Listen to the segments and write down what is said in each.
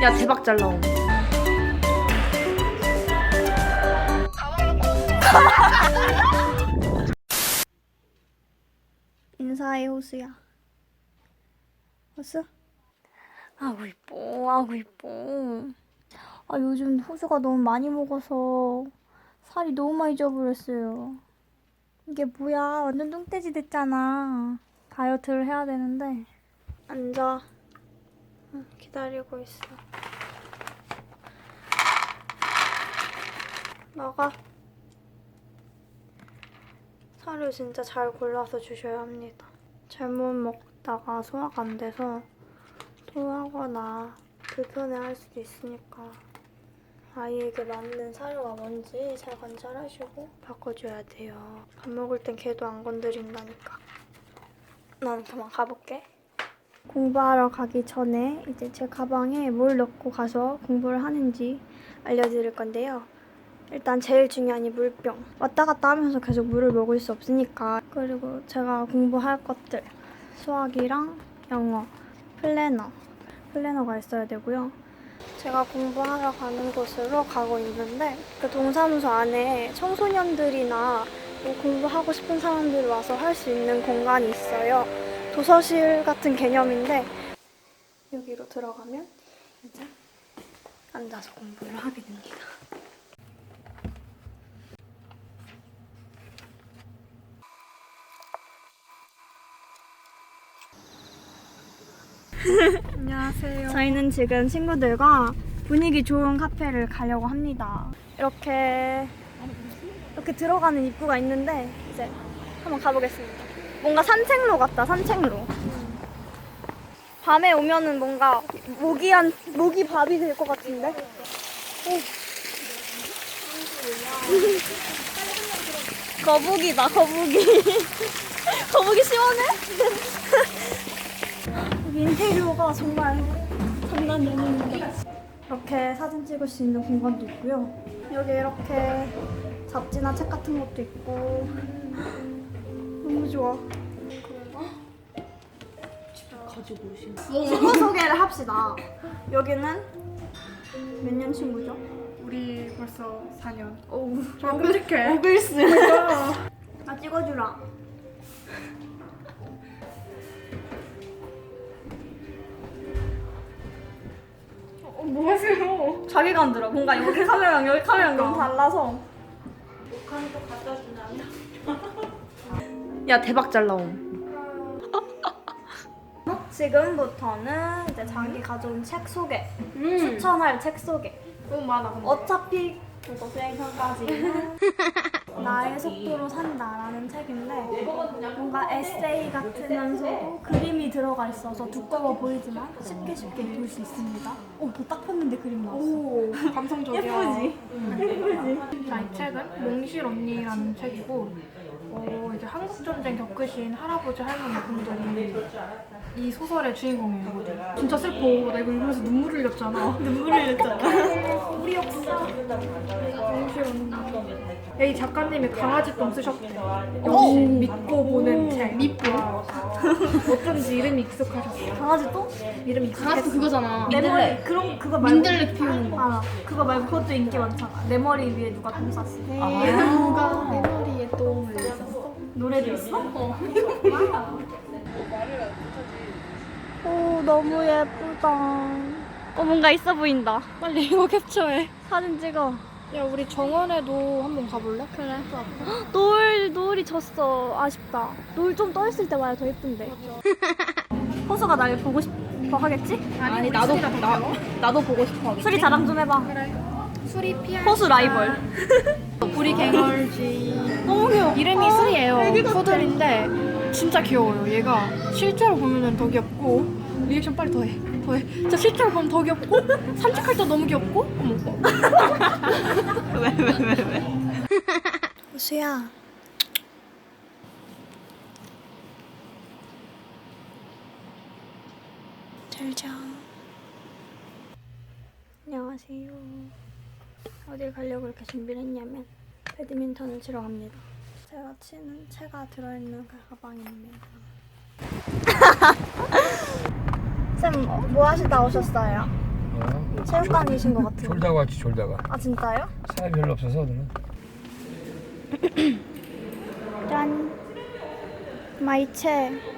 야 대박 잘 나옴. 인사해 호수야. 호수? 아구 이뻐 아구 이뻐. 아 요즘 호수가 너무 많이 먹어서 살이 너무 많이 쪄버렸어요. 이게 뭐야 완전 뚱돼지 됐잖아. 다이어트를 해야 되는데 앉아. 응, 기다리고 있어. 나가. 살을 진짜 잘 골라서 주셔야 합니다. 잘못 먹다가 소화가 안 돼서 토하거나 불편해할 수도 있으니까 아이에게 맞는 사료가 뭔지 잘 관찰하시고 바꿔줘야 돼요. 밥 먹을 땐 걔도 안 건드린다니까. 난 그만 가볼게. 공부하러 가기 전에 이제 제 가방에 뭘 넣고 가서 공부를 하는지 알려드릴 건데요. 일단 제일 중요한 이 물병. 왔다 갔다 하면서 계속 물을 먹을 수 없으니까. 그리고 제가 공부할 것들. 수학이랑 영어, 플래너. 플래너가 있어야 되고요. 제가 공부하러 가는 곳으로 가고 있는데 그 동사무소 안에 청소년들이나 뭐 공부하고 싶은 사람들이 와서 할 수 있는 공간이 있어요. 도서실 같은 개념인데 여기로 들어가면 이제 앉아서 공부를 하게 됩니다. 안녕하세요. 저희는 지금 친구들과 분위기 좋은 카페를 가려고 합니다. 이렇게 이렇게 들어가는 입구가 있는데 이제 한번 가보겠습니다. 뭔가 산책로 같다. 산책로. 밤에 오면은 뭔가 모기 한 모기 밥이 될 것 같은데. 오. 거북이다 거북이. 거북이 시원해? 인테리어가 정말 장난이 아닙니다. 이렇게 사진 찍을 수 있는 공간도 있고요. 여기 이렇게 잡지나 책 같은 것도 있고 너무 좋아. 가지고 오신. 친구 소개를 합시다. 여기는 몇 년 친구죠? 우리 벌써 4년. 어우, 저 끔찍해. 오글스. 나 찍어주라. 어, 뭐 하세요? 자기가 안 들어. 뭔가 여기 카메라랑 여기 카메라랑 너무 달라서. 야 대박 잘 나옴. 지금부터는 이제 자기 가져온 책 소개, 추천할 책 소개. 너무 많아. 근데. 어차피 이거 수행선까지는 나의 속도로 산다라는 책인데 뭔가 에세이 같으면서도 그림이 들어가 있어서 두꺼워 보이지만 쉽게 쉽게 읽을 수 있습니다. 오, 딱 폈는데 그림 나왔어. 오, 감성적이야. 예쁘지? 자, 이 책은 몽실 언니라는 책이고, 어, 이제 한국 전쟁 겪으신 할아버지 할머니 분들이 이 소설의 주인공이에요. 진짜 슬퍼. 나 이거 읽으면서 눈물 흘렸잖아. 눈물 흘렸잖아. 우리 역사. 언니. 야, 이 작가님이 강아지 똥 쓰셨대. 역시 믿고 보는 책. 믿고. 어쩐지 이름이 익숙하셨어. 강아지 또? 이름이 강아지 익숙했어. 그거잖아. 내 머리 그런 그거 말고 민들레 피우는 거. 아 그거 말고 그것도 인기 많잖아. 내 머리 위에 누가 똥 쌌어. 누가 똥을 쌌어? 노래도 있어? 오 너무 예쁘다. 어 뭔가 있어 보인다. 빨리 이거 캡처해. 사진 찍어. 야, 우리 정원에도 한번 가볼래? 그래. 노을 노을이 졌어. 아쉽다. 노을 좀 떠 있을 때 와야 더 예쁜데. 호수가 날 보고 싶어 하겠지? 아니, 나도 나, 나도 보고 싶어. 수리 자랑 좀 해봐. 그래. 수리 피할 호수 라이벌. 우리 갱얼지. 너무 귀여워. 이름이 수리예요. 푸들인데 진짜 귀여워요. 얘가 실제로 보면은 더 귀엽고 리액션 빨리 더 해. 더 해. 진짜 실제로 보면 더 귀엽고 산책할 때 너무 귀엽고. 어머. 호수야. 잘 자. 안녕하세요. 어딜 가려고 이렇게 준비를 했냐면 배드민턴을 치러 갑니다. 제가 치는 채가 들어있는 그 가방입니다. 쌤, 뭐 하시다 오셨어요? 어? 체육관이신 것 같은데. 졸다가 왔지 졸다가 아 진짜요? 사람이 별로 없어서 오늘은 짠. 마이체.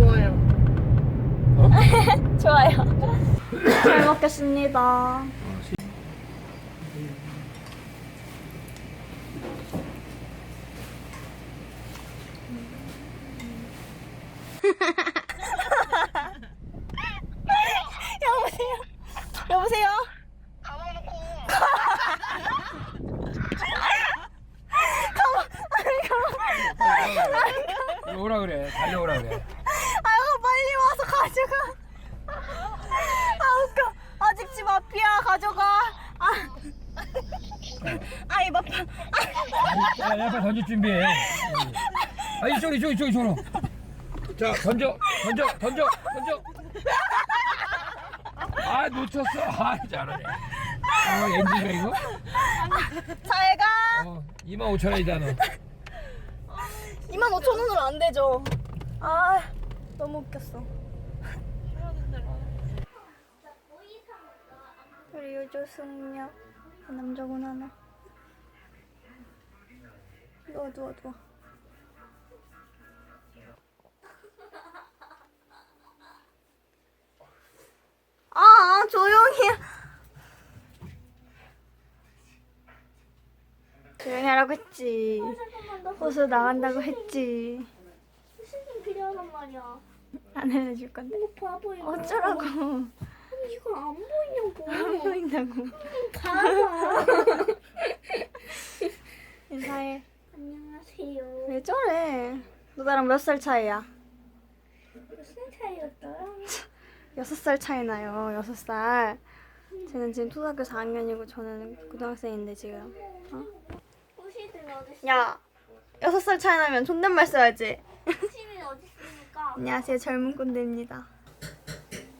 좋아요. 어? 좋아요. 잘 먹겠습니다. 여보세요? 여보세요? 오라 그래 달려오라 그래 아이고 빨리 와서 가져가. 아 웃겨. 아직 집 앞이야. 가져가. 아. 아이 바빠. 야, 야, 빨리 던질 준비해. 아, 이쪽, 이쪽, 이쪽, 이쪽으로. 자, 던져, 던져, 던져, 던져. 아, 놓쳤어. 아, 잘하네. 어, 엔진가 이거? 잘 가. 어, 2만 5천 원이다, 너. 2만 5천 원으로 안 되죠. 아 너무 웃겼어. 우리 요조 승려 남자분 하나. 누워 누워 누워. 아, 아 조용히. 조용히 하라고 했지. 호수 나간다고 했지. 수신 필요하단 말이야. 안 알려줄 건데. 어쩌라고. 안 보이냐고. 안 보인다고. 봐봐. 인사해. 안녕하세요. 왜 저래? 너 나랑 몇 살 차이야? 무슨 차이였더라? 여섯 살 차이 나요. 여섯 살. 쟤는 지금 초등학교 4학년이고 저는 고등학생인데 지금. 호시들 어디 있어? 야, 여섯 살 차이 나면 존댓말 써야지. 호시는 어디 있습니까? 안녕하세요, 젊은 꼰대입니다.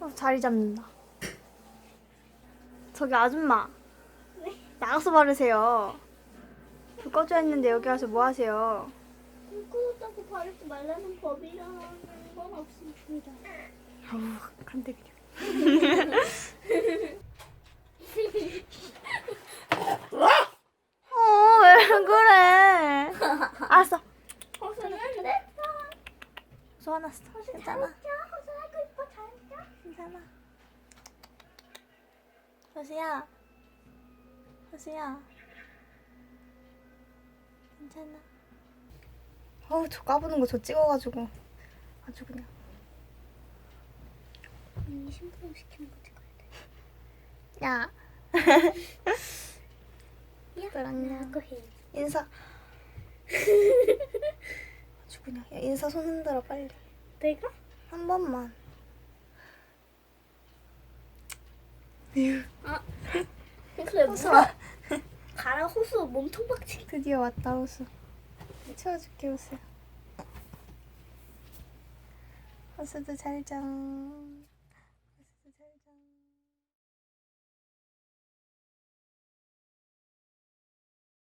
어, 자리 잡는다. 저기 아줌마. 나가서 바르세요. 불 꺼져 있는데 여기 와서 뭐 하세요? 끄다고 바르지 말라는 법이라는 건 없습니다. 아우, 간대 그냥. 어, 왜 그래? 알았어. 호수는 내 소환했어. 괜찮아. 호수하고 이뻐 잘했죠? 괜찮아. 호수야. 호수야. 괜찮아. 어우, 저 까부는 거 저 찍어가지고. 아주 그냥. 언니 심부름 시키는 거 찍어야 돼. 야. 야, 그럼요. 해. 인사. 아주 그냥. 야, 인사 손 흔들어, 빨리. 내가? 한 번만. 호수야 호수 무슨 가라 호수 몸통 박치. 드디어 왔다, 호수. 채워줄게, 호수야. 호수도 잘 자.